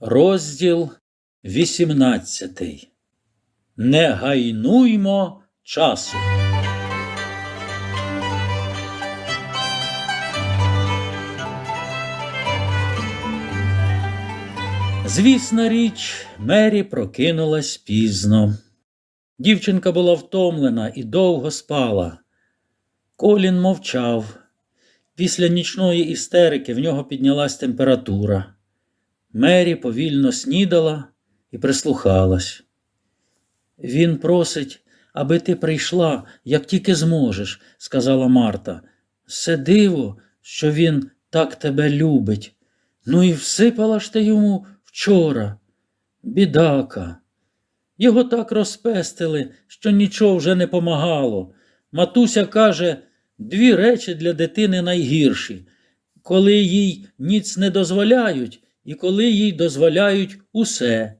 Розділ 18. Не гайнуймо часу. Звісна річ, Мері прокинулась пізно. Дівчинка була втомлена і довго спала. Колін мовчав. Після нічної істерики в нього піднялась температура. Мері повільно снідала і прислухалась. Він просить, аби ти прийшла, як тільки зможеш, сказала Марта. Все диво, що він так тебе любить. Ну і всипала ж ти йому вчора. Бідака. Його так розпестили, що нічого вже не помагало. Матуся каже, дві речі для дитини найгірші, коли їй ніц не дозволяють, і коли їй дозволяють усе.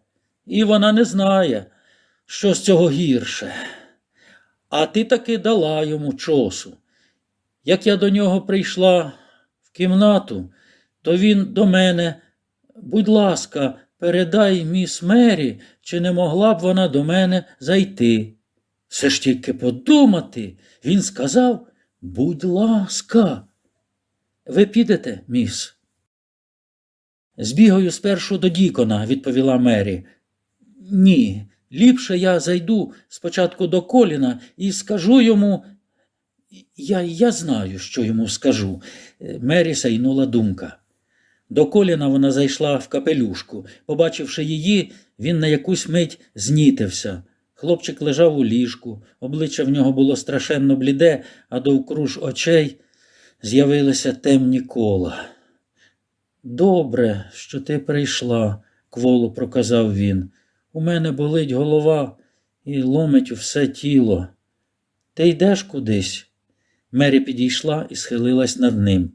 І вона не знає, що з цього гірше. А ти таки дала йому чосу. Як я до нього прийшла в кімнату, то він до мене, будь ласка, передай міс Мері, чи не могла б вона до мене зайти. Все ж тільки подумати, він сказав, будь ласка. Ви підете, міс? Збігаю спершу до Дікона, відповіла Мері. Ні, ліпше я зайду спочатку до Коліна і скажу йому. Я, я знаю, що йому скажу. Е, Мері сайнула думка. До коліна вона зайшла в капелюшку. Побачивши її, він на якусь мить знітився. Хлопчик лежав у ліжку, обличчя в нього було страшенно бліде, а довкруж очей з'явилися темні кола. Добре, що ти прийшла, кволо проказав він. У мене болить голова і ломить все тіло. Ти йдеш кудись? Мері підійшла і схилилась над ним.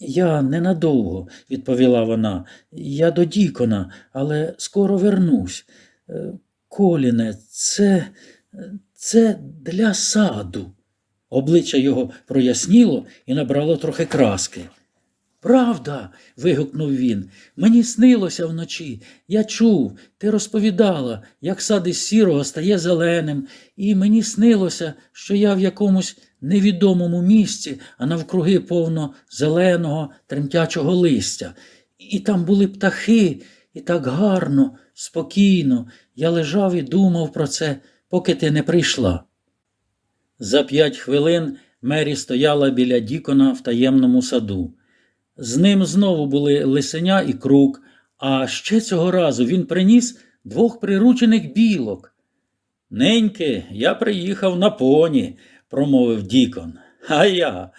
Я ненадовго, відповіла вона. Я до Дікона, але скоро вернусь. Е, Коліне, це, це для саду. Обличчя його проясніло і набрало трохи краски. Правда, вигукнув він. Мені снилося вночі. Я чув, ти розповідала, як сад із сірого стає зеленим, і мені снилося, що я в якомусь невідомому місці, а навкруги повно зеленого, тремтячого листя. І там були птахи, і так гарно, спокійно. Я лежав і думав про це, поки ти не прийшла. За п'ять хвилин Мері стояла біля Дікона в таємному саду. З ним знову були лисеня і крук, а ще цього разу він приніс двох приручених білок. Неньки, я приїхав на поні, промовив Дікон. А я.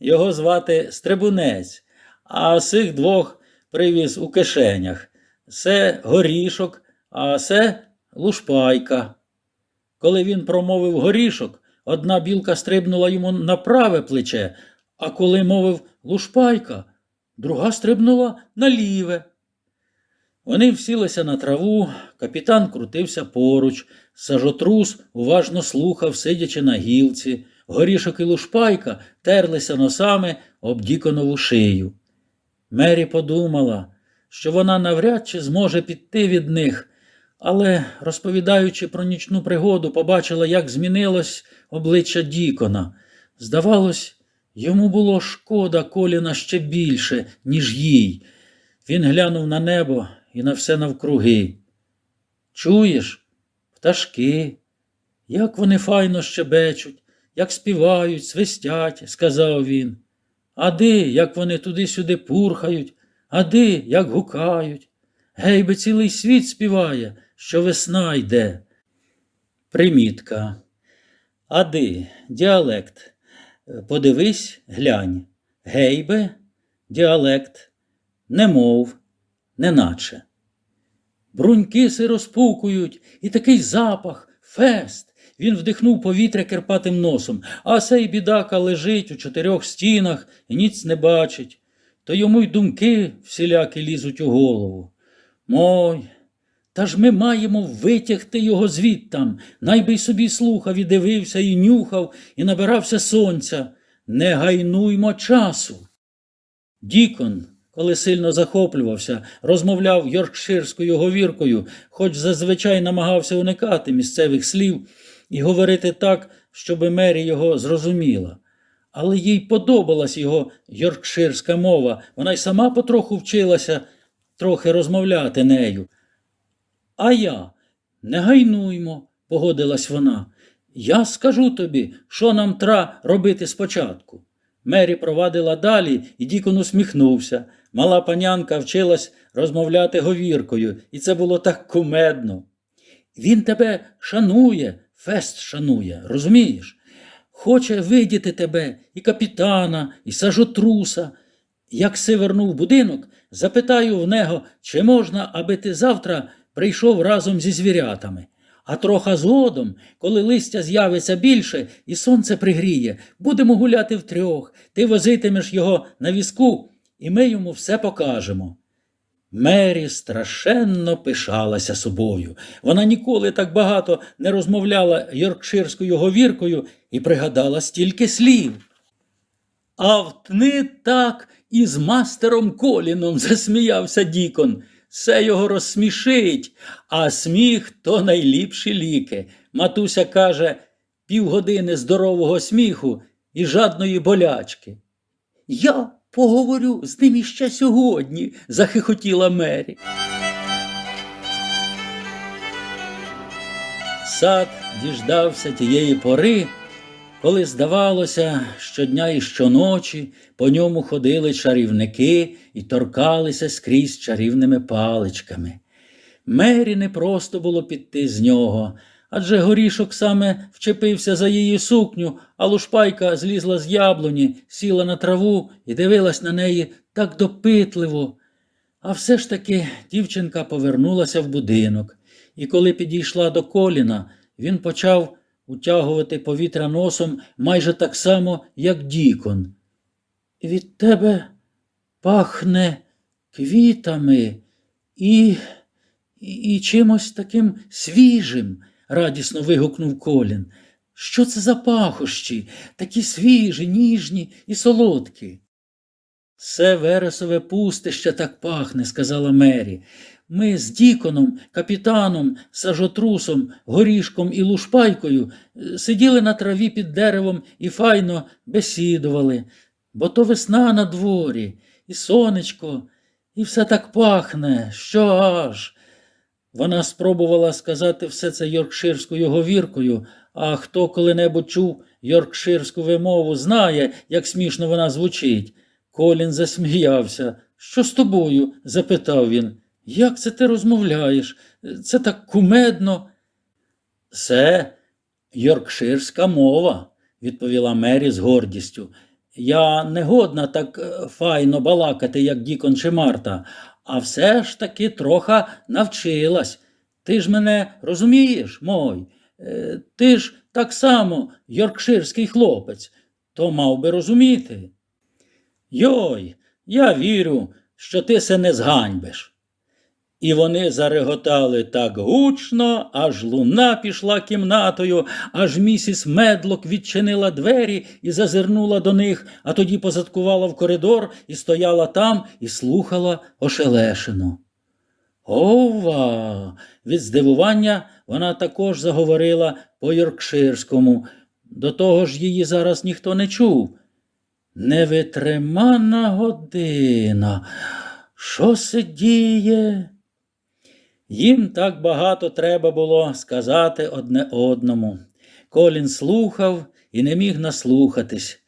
Його звати Стрибунець, а цих двох привіз у кишенях. Це горішок, а це лушпайка. Коли він промовив горішок, одна білка стрибнула йому на праве плече, а коли мовив лушпайка, друга стрибнула на ліве. Вони всілися на траву, капітан крутився поруч, сажотрус уважно слухав, сидячи на гілці, горішок і лушпайка терлися носами об діконову шию. Мері подумала, що вона навряд чи зможе піти від них, але, розповідаючи про нічну пригоду, побачила, як змінилось обличчя Дікона. Здавалось, йому було шкода коліна ще більше, ніж їй. Він глянув на небо і на все навкруги. Чуєш, пташки, як вони файно щебечуть, як співають, свистять, сказав він. А ди, як вони туди-сюди пурхають, а ди, як гукають. Гей би цілий світ співає, що весна йде. Примітка. Ади, діалект. Подивись, глянь. Гейбе, діалект, немов, неначе. Бруньки розпукують, і такий запах, фест. Він вдихнув повітря керпатим носом, а сей бідака лежить у чотирьох стінах і ніц не бачить. То йому й думки всілякі лізуть у голову. Мой, та ж ми маємо витягти його звідтам, найби й собі слухав і дивився, і нюхав, і набирався сонця. Не гайнуймо часу. Дікон коли сильно захоплювався, розмовляв йоркширською говіркою, хоч зазвичай намагався уникати місцевих слів і говорити так, щоби Мері його зрозуміла. Але їй подобалась його йоркширська мова, вона й сама потроху вчилася трохи розмовляти нею. А я не гайнуймо, погодилась вона. Я скажу тобі, що нам тра робити спочатку. Мері провадила далі, і Дікон усміхнувся. Мала панянка вчилась розмовляти говіркою, і це було так кумедно. Він тебе шанує, фест шанує, розумієш? Хоче видіти тебе і капітана, і сажотруса. Як си вернув будинок, запитаю в нього, чи можна, аби ти завтра прийшов разом зі звірятами. А троха згодом, коли листя з'явиться більше і сонце пригріє, будемо гуляти втрьох, ти возитимеш його на візку, і ми йому все покажемо. Мері страшенно пишалася собою. Вона ніколи так багато не розмовляла йоркширською говіркою і пригадала стільки слів. А втни так і з мастером Коліном засміявся Дікон. Все його розсмішить, а сміх то найліпші ліки. Матуся каже, півгодини здорового сміху і жадної болячки. Я поговорю з ним іще сьогодні, захихотіла Мері. Сад діждався тієї пори, коли здавалося, щодня і щоночі по ньому ходили чарівники і торкалися скрізь чарівними паличками. Мері не просто було піти з нього, адже горішок саме вчепився за її сукню, а лушпайка злізла з яблуні, сіла на траву і дивилась на неї так допитливо. А все ж таки дівчинка повернулася в будинок, і коли підійшла до коліна, він почав утягувати повітря носом майже так само, як Дікон. Від тебе пахне квітами і, і, і чимось таким свіжим, радісно вигукнув Колін. Що це за пахощі, такі свіжі, ніжні і солодкі? Все вересове пустище так пахне, сказала Мері. Ми з Діконом, капітаном, сажотрусом, горішком і лушпайкою е, сиділи на траві під деревом і файно бесідували, бо то весна на дворі, і сонечко, і все так пахне, що аж. Вона спробувала сказати все це йоркширською говіркою, а хто коли-небудь чув йоркширську вимову, знає, як смішно вона звучить. Колін засміявся. Що з тобою? запитав він. Як це ти розмовляєш? Це так кумедно. Це йоркширська мова, відповіла Мері з гордістю. Я не годна так е, файно балакати, як Дікон чи Марта, а все ж таки троха навчилась. Ти ж мене розумієш, мой? Е, Ти ж так само йоркширський хлопець, то мав би розуміти. Йой, я вірю, що ти се не зганьбиш. І вони зареготали так гучно, аж луна пішла кімнатою, аж місіс Медлок відчинила двері і зазирнула до них, а тоді позадкувала в коридор і стояла там і слухала ошелешено. Ова! Від здивування вона також заговорила по йоркширському. До того ж її зараз ніхто не чув. Невитримана година. Що се діє? Їм так багато треба було сказати одне одному. Колін слухав і не міг наслухатись.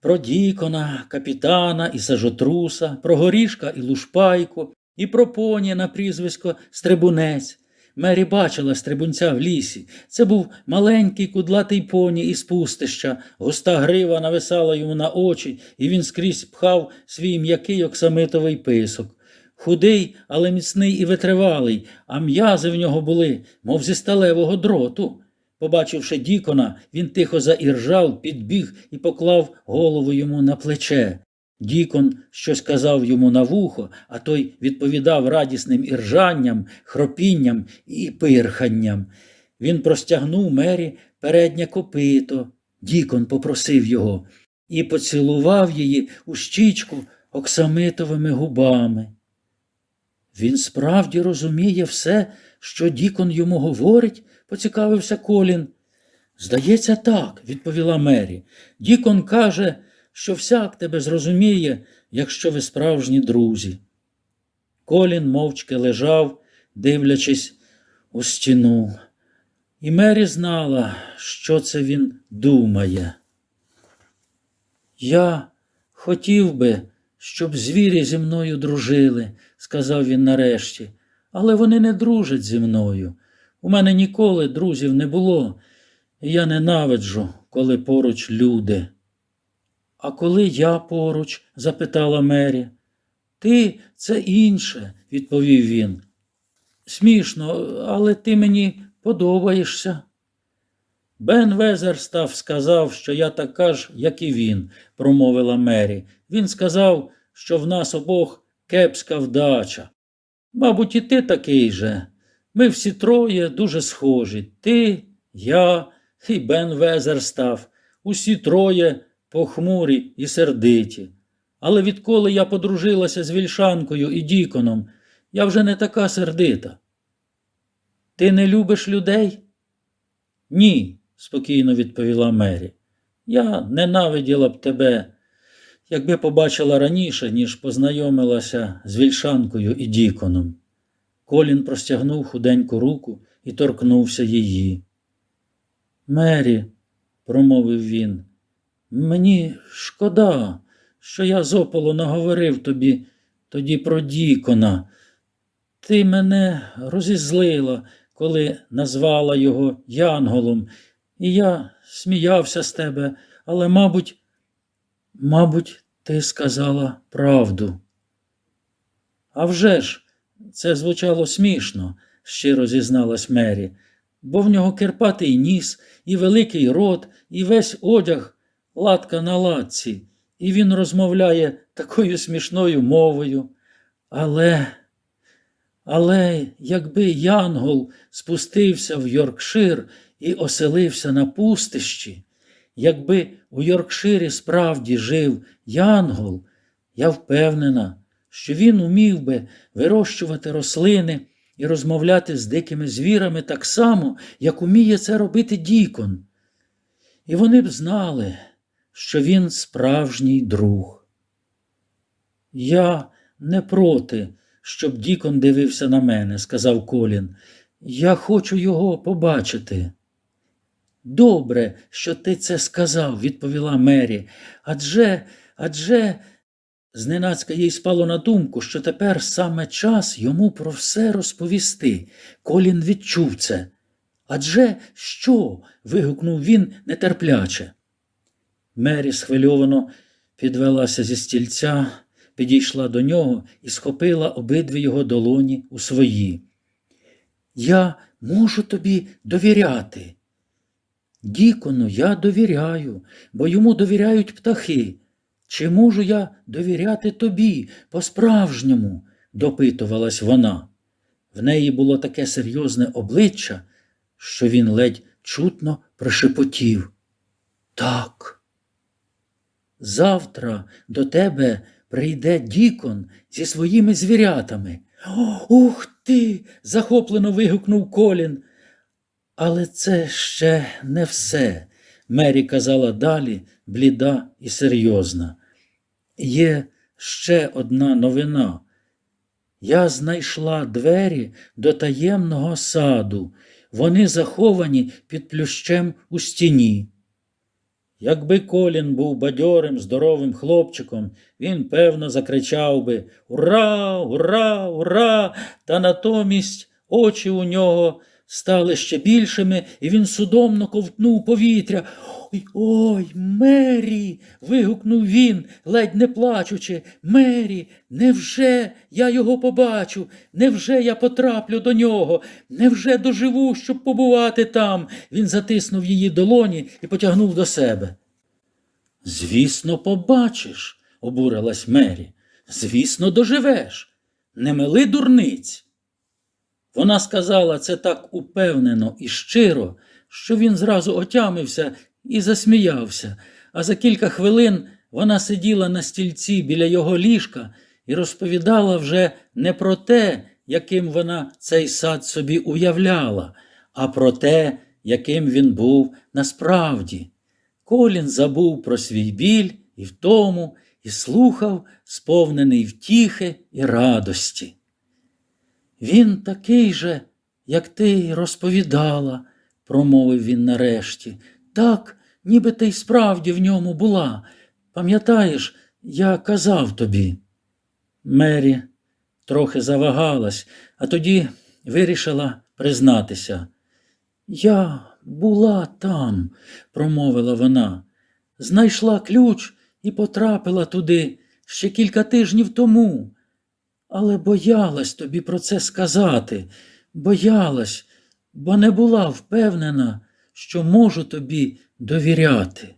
Про Дікона, капітана і сажотруса, про горішка і лушпайку, і про поні на прізвисько Стрибунець. Мері бачила стрибунця в лісі. Це був маленький кудлатий поні із пустища, густа грива нависала йому на очі, і він скрізь пхав свій м'який оксамитовий писок. Худий, але міцний і витривалий, а м'язи в нього були, мов зі сталевого дроту. Побачивши Дікона, він тихо заіржав, підбіг і поклав голову йому на плече. Дікон щось казав йому на вухо, а той відповідав радісним іржанням, хропінням і пирханням. Він простягнув мері переднє копито. Дікон попросив його і поцілував її у щічку, оксамитовими губами. Він справді розуміє все, що Дікон йому говорить, поцікавився Колін. Здається, так, відповіла Мері. Дікон каже, що всяк тебе зрозуміє, якщо ви справжні друзі. Колін мовчки лежав, дивлячись у стіну. І Мері знала, що це він думає. Я хотів би, щоб звірі зі мною дружили, сказав він нарешті, але вони не дружать зі мною. У мене ніколи друзів не було, і я ненавиджу, коли поруч люди. А коли я поруч? запитала Мері. Ти це інше, відповів він. Смішно, але ти мені подобаєшся. Бен Везерстав сказав, що я така ж, як і він, промовила Мері. Він сказав, що в нас обох кепська вдача. Мабуть, і ти такий же. Ми всі троє дуже схожі. Ти, я і Бен Везерстав. Усі троє похмурі і сердиті. Але відколи я подружилася з Вільшанкою і Діконом, я вже не така сердита. Ти не любиш людей? Ні, спокійно відповіла Мері. Я ненавиділа б тебе, якби побачила раніше, ніж познайомилася з Вільшанкою і Діконом. Колін простягнув худеньку руку і торкнувся її. Мері, промовив він, мені шкода, що я зополу наговорив тобі тоді про Дікона. Ти мене розізлила, коли назвала його Янголом, і я сміявся з тебе, але, мабуть, мабуть, ти сказала правду. А вже ж, це звучало смішно, щиро зізналась Мері, бо в нього кирпатий ніс, і великий рот, і весь одяг латка на латці, і він розмовляє такою смішною мовою. Але, але якби Янгол спустився в Йоркшир і оселився на пустищі, якби у Йоркширі справді жив Янгол, я впевнена, що він умів би вирощувати рослини і розмовляти з дикими звірами так само, як уміє це робити Дікон. І вони б знали, що він справжній друг. Я не проти, щоб Дікон дивився на мене, сказав Колін. Я хочу його побачити. Добре, що ти це сказав, відповіла Мері. Адже, адже, зненацька їй спало на думку, що тепер саме час йому про все розповісти. Колін відчув це. Адже що? вигукнув він нетерпляче. Мері схвильовано підвелася зі стільця, підійшла до нього і схопила обидві його долоні у свої. Я можу тобі довіряти. Дікону, я довіряю, бо йому довіряють птахи. Чи можу я довіряти тобі по-справжньому? допитувалась вона. В неї було таке серйозне обличчя, що він ледь чутно прошепотів. Так. Завтра до тебе прийде Дікон зі своїми звірятами. Ух ти. захоплено вигукнув Колін. Але це ще не все, Мері казала далі, бліда і серйозна. Є ще одна новина. Я знайшла двері до таємного саду. Вони заховані під плющем у стіні. Якби Колін був бадьорим, здоровим хлопчиком, він, певно, закричав би Ура, ура, ура! Та натомість очі у нього стали ще більшими, і він судомно ковтнув повітря. Ой, ой, Мері. вигукнув він, ледь не плачучи. Мері, невже я його побачу? Невже я потраплю до нього? Невже доживу, щоб побувати там? Він затиснув її долоні і потягнув до себе. Звісно, побачиш, обурилась Мері. Звісно, доживеш. Не мили дурниць. Вона сказала це так упевнено і щиро, що він зразу отямився і засміявся, а за кілька хвилин Вона сиділа на стільці біля його ліжка і розповідала вже не про те, яким вона цей сад собі уявляла, а про те, яким він був насправді. Колін забув про свій біль і втому і слухав, сповнений втіхи і радості. Він такий же, як ти розповідала, промовив він нарешті. Так, ніби ти й справді в ньому була. Пам'ятаєш, я казав тобі. Мері трохи завагалась, а тоді вирішила признатися. Я була там, промовила вона, знайшла ключ і потрапила туди ще кілька тижнів тому. Але боялась тобі про це сказати, боялась, бо не була впевнена, що можу тобі довіряти.